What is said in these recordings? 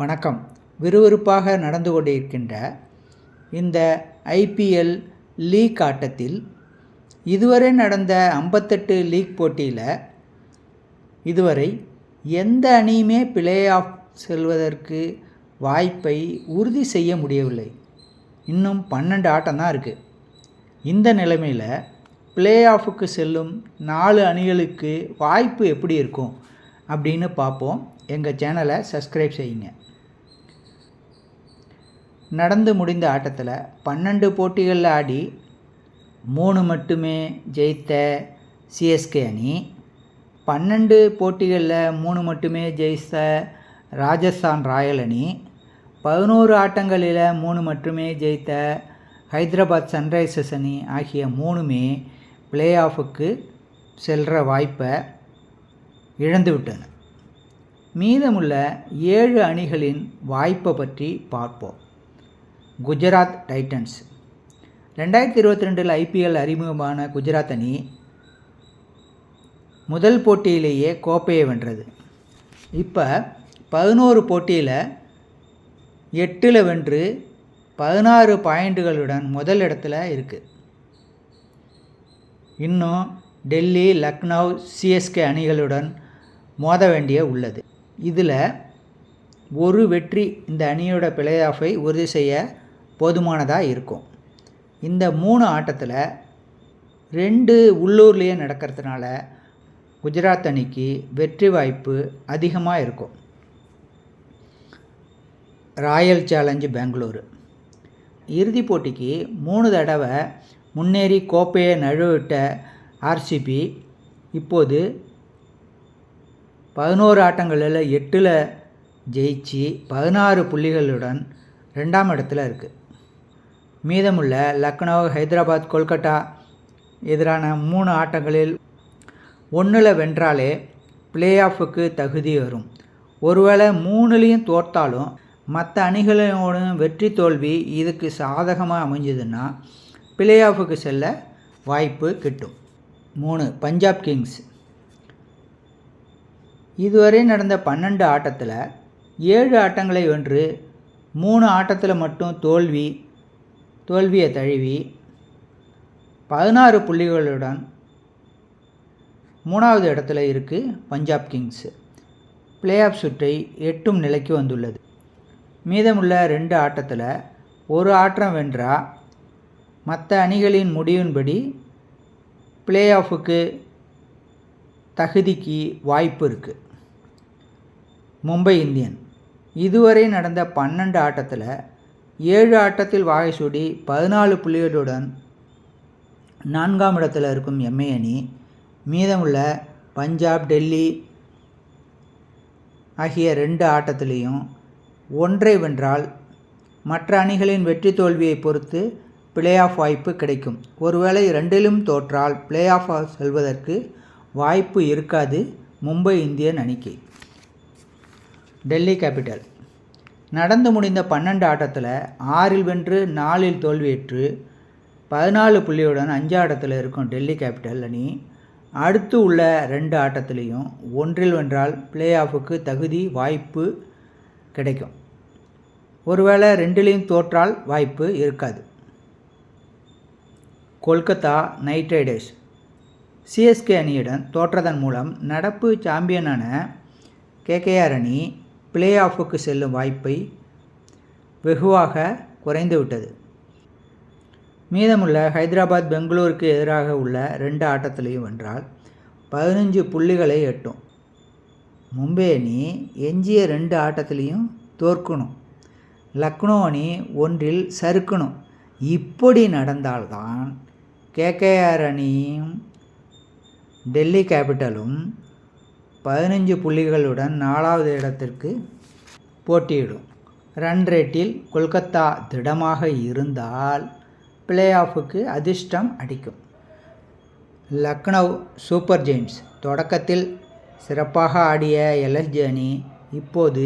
வணக்கம். விறுவிறுப்பாக நடந்து கொண்டிருக்கின்ற இந்த ஐபிஎல் லீக் ஆட்டத்தில் இதுவரை நடந்த ஐம்பத்தெட்டு லீக் போட்டியில் இதுவரை எந்த அணியுமே பிளே ஆஃப் செல்வதற்கு வாய்ப்பை உறுதி செய்ய முடியவில்லை. இன்னும் பன்னெண்டு ஆட்டம் தான் இருக்குது இந்த நிலைமையில் பிளே ஆஃபுக்கு செல்லும் நாலு அணிகளுக்கு வாய்ப்பு எப்படி இருக்கும் அப்படின்னு பார்ப்போம். எங்கள் சேனலை சப்ஸ்கிரைப் செய்யுங்க. நடந்து முடிந்த ஆட்டத்தில் பன்னெண்டு போட்டிகளில் ஆடி மூணு மட்டுமே ஜெயித்த சிஎஸ்கே அணி பன்னெண்டு போட்டிகளில் மூணு மட்டுமே ஜெயித்த ராஜஸ்தான் ராயல் அணி பதினோரு ஆட்டங்களில் மூணு மட்டுமே ஜெயித்த ஹைதராபாத் சன்ரைசர்ஸ் அணி ஆகிய மூணுமே பிளே ஆஃபுக்கு செல்கிற வாய்ப்பை இழந்துவிட்டன மீதமுள்ள ஏழு அணிகளின் வாய்ப்பை பற்றி பார்ப்போம். குஜராத் டைட்டன்ஸ். ரெண்டாயிரத்தி இருபத்தி ரெண்டில் ஐபிஎல் அறிமுகமான குஜராத் அணி முதல் போட்டியிலேயே கோப்பையை வென்றது. இப்போ பதினோரு போட்டியில் எட்டில் வென்று பதினாறு பாயிண்டுகளுடன் முதல் இடத்துல இருக்குது இன்னும் டெல்லி லக்னோ சிஎஸ்கே அணிகளுடன் மோத வேண்டிய உள்ளது. இதில் ஒரு வெற்றி இந்த அணியோட பிளே ஆஃபை உறுதி செய்ய போதுமானதாக இருக்கும். இந்த மூணு ஆட்டத்தில் ரெண்டு உள்ளூர்லேயே நடக்கிறதுனால குஜராத் அணிக்கு வெற்றி வாய்ப்பு அதிகமாக இருக்கும். Royal Challenge Bengaluru. இறுதிப் போட்டிக்கு மூணு தடவை முன்னேறி கோப்பையை நழுவிட்ட ஆர்சிபி இப்போது பதினோரு ஆட்டங்களில் எட்டில் ஜெயிச்சு பதினாறு புள்ளிகளுடன் ரெண்டாம் இடத்துல இருக்குது மீதமுள்ள லக்னோ ஹைதராபாத் கொல்கட்டா எதிரான மூணு ஆட்டங்களில் ஒன்றில் வென்றாலே பிளே ஆஃபுக்கு தகுதி வரும் ஒருவேளை மூணுலேயும் தோற்றாலும் மற்ற அணிகளோட வெற்றி தோல்வி இதுக்கு சாதகமாக அமைஞ்சதுன்னா பிளே ஆஃபுக்கு செல்ல வாய்ப்பு கிட்டும். மூணு பஞ்சாப் கிங்ஸ். இதுவரை நடந்த பன்னெண்டு ஆட்டத்தில் ஏழு ஆட்டங்களை வென்று மூணு ஆட்டத்தில் மட்டும் தோல்வி தோல்வியை தழுவி பதினாறு புள்ளிகளுடன் மூணாவது இடத்துல இருக்குது பஞ்சாப் கிங்ஸ். பிளே ஆஃப் சுற்றை எட்டும் நிலைக்கு வந்துள்ளது. மீதமுள்ள ரெண்டு ஆட்டத்தில் ஒரு ஆட்டம் வென்றால் மற்ற அணிகளின் முடிவின்படி பிளே ஆஃபுக்கு தகுதிக்கு வாய்ப்பு இருக்குது மும்பை இந்தியன். இதுவரை நடந்த பன்னெண்டு ஆட்டத்தில் ஏழு ஆட்டத்தில் வாகை சூடி பதினாலு புள்ளிகளுடன் நான்காம் இடத்தில் இருக்கும் எம்ஏ அணி மீதமுள்ள பஞ்சாப் டெல்லி ஆகிய ரெண்டு ஆட்டத்திலையும் ஒன்றை வென்றால் மற்ற அணிகளின் வெற்றி தோல்வியை பொறுத்து பிளே ஆஃப் வாய்ப்பு கிடைக்கும். ஒருவேளை ரெண்டிலும் தோற்றால் பிளே ஆஃப் செல்வதற்கு வாய்ப்பு இருக்காது மும்பை இந்தியன் அணிக்கு. டெல்லி கேபிட்டல். நடந்து முடிந்த பன்னெண்டு ஆட்டத்தில் ஆறில் வென்று நாலில் தோல்வியேற்று பதினாலு புள்ளியுடன் அஞ்சு ஆட்டத்தில் இருக்கும் டெல்லி கேபிட்டல் அணி அடுத்து உள்ள ரெண்டு ஆட்டத்திலையும் ஒன்றில் வென்றால் பிளே ஆஃபுக்கு தகுதி வாய்ப்பு கிடைக்கும். ஒருவேளை ரெண்டுலேயும் தோற்றால் வாய்ப்பு இருக்காது. கொல்கத்தா நைட் ரைடர்ஸ் சிஎஸ்கே அணியுடன் தோற்றதன் மூலம் நடப்பு சாம்பியனான கேகேஆர் அணி பிளே ஆஃபுக்கு செல்லும் வாய்ப்பை வெகுவாக குறைந்துவிட்டது மீதமுள்ள ஹைதராபாத் பெங்களூருக்கு எதிராக உள்ள ரெண்டு ஆட்டத்திலையும் வென்றால் பதினஞ்சு புள்ளிகளை எட்டும். மும்பை அணி எஞ்சிய ரெண்டு ஆட்டத்திலையும் தோற்கணும். லக்னோ அணி ஒன்றில் சறுக்கணும். இப்படி நடந்தால்தான் கேகேஆர் அணியும் டெல்லி கேபிட்டலும் பதினஞ்சு புள்ளிகளுடன் நாலாவது இடத்திற்கு போட்டியிடும். ரன் ரேட்டில் கொல்கத்தா திடமாக இருந்தால் பிளே ஆஃபுக்கு அதிர்ஷ்டம் அடிக்கும். லக்னோ சூப்பர் ஜெயின்ஸ் தொடக்கத்தில் சிறப்பாக ஆடிய எல்எஸ்ஜி அணி இப்போது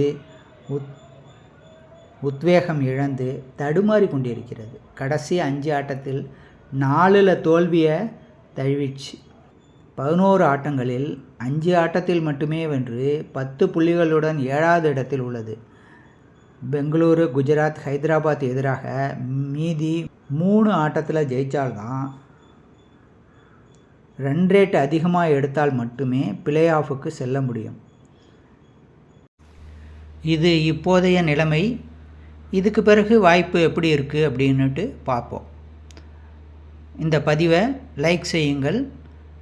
உத் உத்வேகம் இழந்து தடுமாறி கொண்டிருக்கிறது. கடைசி அஞ்சு ஆட்டத்தில் நாலில் தோல்வியை தழுவிச்சு பதினோரு ஆட்டங்களில் அஞ்சு ஆட்டத்தில் மட்டுமே வென்று பத்து புள்ளிகளுடன் ஏழாவது இடத்தில் உள்ளது. பெங்களூரு குஜராத் ஹைதராபாத் எதிராக மீதி மூணு ஆட்டத்தில் ஜெயித்தால்தான் ரன் ரேட் அதிகமாக எடுத்தால் மட்டுமே பிளே ஆஃபுக்கு செல்ல முடியும். இது இப்போதைய நிலைமை. இதுக்கு பிறகு வாய்ப்பு எப்படி இருக்குது அப்படின்னுட்டு பார்ப்போம். இந்த பதிவை லைக் செய்யுங்கள்.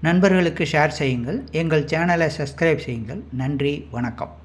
நண்பர்களுக்கு ஷேர் செய்யுங்கள். எங்கள் சேனலை சப்ஸ்கிரைப் செய்யுங்கள். நன்றி வணக்கம்.